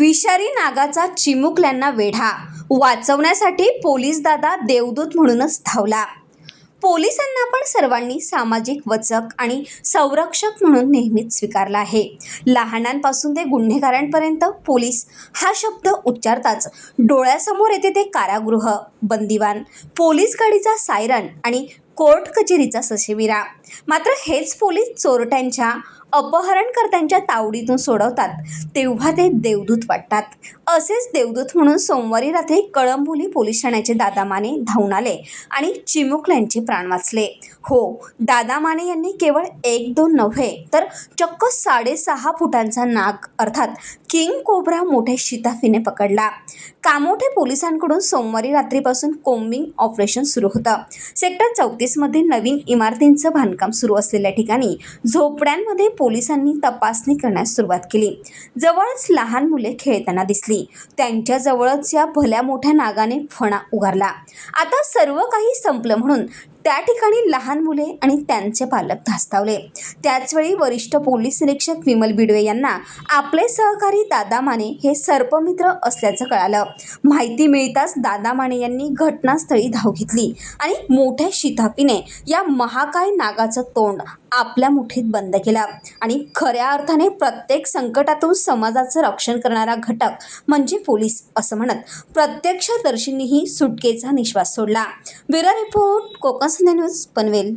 विषारी नागाचा चिमुकल्यांना वेढा. वाचवण्यासाठी पोलीस दादा देवदूत म्हणूनच धावला. पोलिसांना पण सर्वांनी सामाजिक वचक आणि संरक्षक म्हणून नेहमीच स्वीकारला आहे. लहानांपासून ते गुन्हेगारांपर्यंत पोलीस हा शब्द उच्चारताच डोळ्यासमोर येते ते कारागृह बंदिवान. पोलीस गाडीचा सायरन आणि कोर्ट कचेरीचा सशिविरा मात्र हेच पोलीस चोरट्यांच्या अपहरणकर्त्यांच्या तावडीतून सोडवतात. तेव्हा ते देवदूत वाटतात. असेच देवदूत म्हणून सोमवारी रात्री कळंबोली पोलीस ठाण्याचे दादा माने धावून आले आणि चिमुकल्यांचे प्राण वाचले. हो दादा माने यांनी केवळ एक दोन नव्हे तर चक्क साडेसहा फुटांचा नाग अर्थात किंग कोब्रा मोठ्या शिताफीने पकडला. कामोठे पोलिसांकडून सोमवारी रात्रीपासून कोम्बिंग ऑपरेशन सुरू होतं. सेक्टर चौतीसमध्ये नवीन इमारतींचं बांधकाम सुरू असलेल्या ठिकाणी झोपड्यांमध्ये पोलिसांनी तपासणी करण्यास सुरुवात केली. जवळच लहान मुले खेळताना दिसली. त्यांच्याजवळच या भल्या मोठ्या नागाने फणा उगारला. आता सर्व काही संपलं म्हणून त्या ठिकाणी लहान मुले आणि त्यांचे पालक धास्तावले. त्याचवेळी वरिष्ठ पोलीस निरीक्षक विमल बिडवे यांना आपले सहकारी दादा माने हे सर्पमित्र असल्याचं कळालं. माहिती मिळताच दादा माने यांनी घटनास्थळी धाव घेतली आणि मोठ्या शिताफीने या महाकाय नागाचं तोंड आपल्या मुठीत बंद केला. आणि खऱ्या अर्थाने प्रत्येक संकटातून समाजाचं रक्षण करणारा घटक म्हणजे पोलीस असं म्हणत प्रत्यक्षदर्शींनीही सुटकेचा निश्वास सोडला. Bureau report Konkan Sandhya news Panvel.